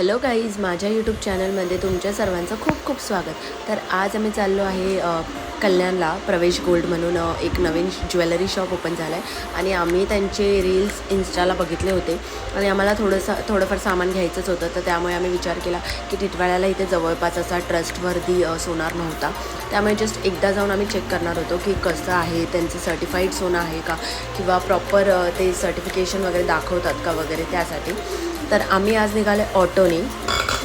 Hello guys माझ्या YouTube चॅनलमध्ये तुमच्या सर्वांचं खूप खूप स्वागत. तर आज आम्ही चाललो आहे कल्याणला प्रवेश गोल्ड म्हणून एक नवीन ज्वेलरी शॉप ओपन झालं आहे आणि आम्ही त्यांचे रील्स इन्स्टाला बघितले होते. आणि आम्हाला थोडंसं थोडंफार सामान घ्यायचंच होतं. तर त्यामुळे आम्ही विचार केला की टिटवाळ्याला इथे जवळपास असा ट्रस्टवर्दी सोनार नव्हता. त्यामुळे जस्ट एकदा जाऊन आम्ही चेक करणार होतो की कसं आहे त्यांचं सर्टिफाईड सोनं आहे का? किंवा प्रॉपर ते सर्टिफिकेशन वगैरे दाखवतात का वगैरे त्यासाठी. तर आम्ही आज निघाले ऑटोने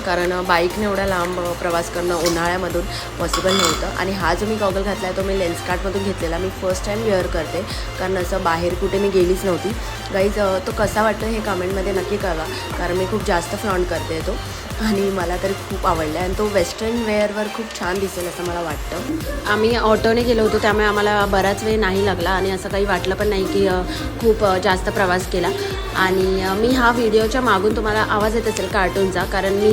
कारण बाईकने एवढा लांब प्रवास करणं उन्हाळ्यामधून पॉसिबल नव्हतं. आणि हा जो मी गॉगल घातला आहे तो मी लेन्सकार्टमधून घेतलेला. मी फर्स्ट टाईम वेअर करते कारण असं बाहेर कुठे मी गेलीच नव्हती. गाईज तो कसा वाटतो हे कमेंटमध्ये नक्की कळवा कारण मी खूप जास्त फ्लॉन्ट करते तो. आणि मला तरी खूप आवडला आणि तो वेस्टर्न वेअरवर खूप छान दिसेल असं मला वाटतं. आम्ही ऑटोने गेलो होतो त्यामुळे आम्हाला बराच वेळ नाही लागला. आणि असं काही वाटलं पण नाही की खूप जास्त प्रवास केला. आणि मी हा व्हिडिओच्या मागून तुम्हाला आवाज येत असेल कार्टूनचा कारण मी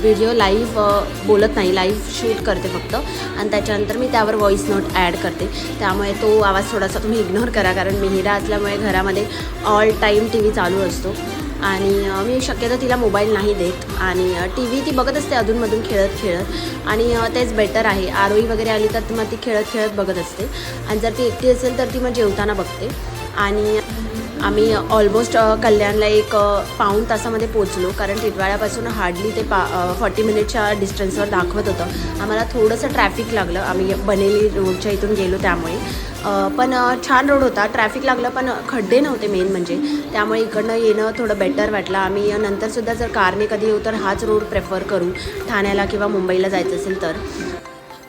व्हिडिओ लाईव्ह बोलत नाही लाईव्ह शूट करते फक्त. आणि त्याच्यानंतर मी त्यावर व्हॉईस नोट ॲड करते. त्यामुळे तो आवाज थोडासा तुम्ही इग्नोर करा कारण मिहिरा असल्यामुळे घरामध्ये ऑल टाईम टी व्ही चालू असतो. आणि मी शक्यतो तिला मोबाईल नाही देत. आणि टी व्ही ती बघत असते अधूनमधून खेळत खेळत. आणि तेच बेटर आहे. आरोही वगैरे आली तर मग ती खेळत खेळत बघत असते. आणि जर ती एकटी असेल तर ती मग जेवताना बघते. आणि आम्ही ऑलमोस्ट कल्याणला एक पाऊण तासामध्ये पोचलो कारण टिटवाळ्यापासून हार्डली ते पा फॉर्टी मिनिटच्या डिस्टन्सवर दाखवत होतं. आम्हाला थोडंसं ट्रॅफिक लागलं. आम्ही बनेली रोडच्या इथून गेलो त्यामुळे. पण छान रोड होता. ट्रॅफिक लागलं पण खड्डे नव्हते मेन म्हणजे. त्यामुळे इकडनं येणं थोडं बेटर वाटलं. आम्ही नंतरसुद्धा जर कारने कधी येऊ तर हाच रोड प्रेफर करू. ठाण्याला किंवा मुंबईला जायचं असेल तर.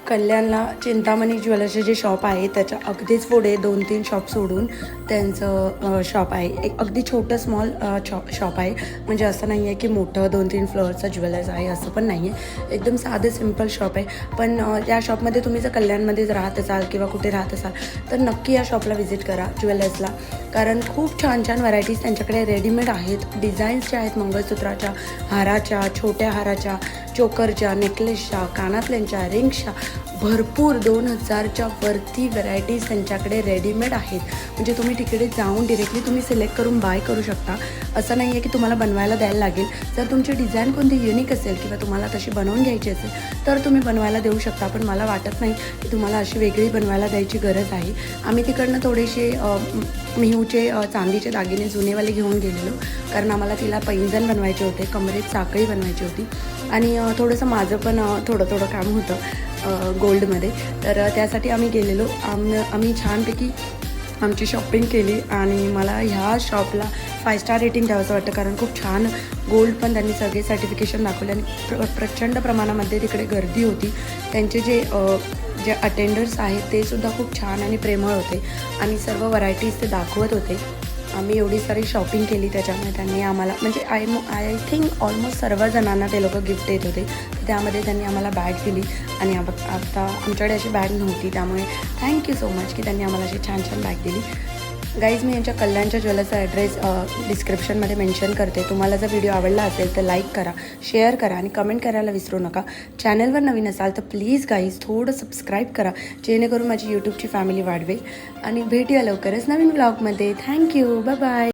कल्याणला चिंतामणी ज्वेलर्सचे जे शॉप आहे त्याच्या अगदीच पुढे दोन तीन शॉप सोडून त्यांचं शॉप आहे. एक अगदी छोटं स्मॉल शॉप आहे. म्हणजे असं नाही आहे की मोठं दोन तीन फ्लोअरचं ज्वेलर्स आहे असं पण नाही आहे एकदम साधं सिंपल शॉप आहे. पण या शॉपमध्ये तुम्ही जर कल्याणमध्येच राहत असाल किंवा कुठे राहत असाल तर नक्की या शॉपला व्हिजिट करा ज्वेलर्सला. कारण खूप छान छान व्हरायटीज त्यांच्याकडे रेडीमेड आहेत. डिझाईन्स ज्या आहेत मंगळसूत्राच्या हाराच्या छोट्या हाराच्या. चोकरच्या नेकलेसच्या कानातल्यांच्या रिंग्सच्या भरपूर दोन हजारच्या वरती व्हरायटीज त्यांच्याकडे रेडीमेड आहेत. म्हणजे तुम्ही तिकडे जाऊन डिरेक्टली तुम्ही सिलेक्ट करून बाय करू शकता. असं नाही आहे की तुम्हाला बनवायला द्यायला लागेल. जर तुमची डिझाईन कोणती युनिक असेल किंवा तुम्हाला तशी बनवून घ्यायची असेल तर तुम्ही बनवायला देऊ शकता. पण मला वाटत नाही की तुम्हाला अशी वेगळी बनवायला द्यायची गरज आहे. आम्ही तिकडनं थोडेसे मिहूचे चांदीचे दागिने जुनेवाले घेऊन गेलेलो. कारण आम्हाला तिला पैंजण बनवायचे होते कमरेत साखळी बनवायची होती. आणि थोडंसं माझं पण थोडं थोडं काम होतं गोल्डमध्ये. तर त्यासाठी आम्ही गेलेलो. आम आम्ही छानपैकी आमची शॉपिंग केली आणि मला ह्या शॉपला फाय स्टार रेटिंग द्यावंसं वाटतं कारण खूप छान गोल्ड पण त्यांनी सगळे सर्टिफिकेशन दाखवले आणि प्र प्रचंड प्रमाणामध्ये तिकडे गर्दी होती. त्यांचे जे जे अटेंडर्स आहेत ते सुद्धा खूप छान आणि प्रेमळ होते आणि सर्व व्हरायटीज ते दाखवत होते. आम्ही एवढी सारी शॉपिंग केली त्याच्यामुळे त्यांनी आम्हाला म्हणजे आय आय थिंक ऑलमोस्ट सर्व जणांना ते लोक गिफ्ट देत होते. तर त्यामध्ये त्यांनी आम्हाला बॅग दिली आणि आता आमच्याकडे अशी बॅग नव्हती. त्यामुळे थँक्यू सो मच की त्यांनी आम्हाला अशी छान छान बॅग दिली. गाईज मी यांच्या कल्याणच्या ज्वेलरचा ॲड्रेस डिस्क्रिप्शनमध्ये मेन्शन करते. तुम्हाला जर व्हिडिओ आवडला असेल तर लाईक करा शेअर करा आणि कमेंट करायला विसरू नका. चॅनलवर नवीन असाल तर प्लीज गाईज थोडं सबस्क्राईब करा जेणेकरून माझी यूट्यूबची फॅमिली वाढवेल. आणि भेटूया लवकरच नवीन ब्लॉगमध्ये थँक्यू बाय बाय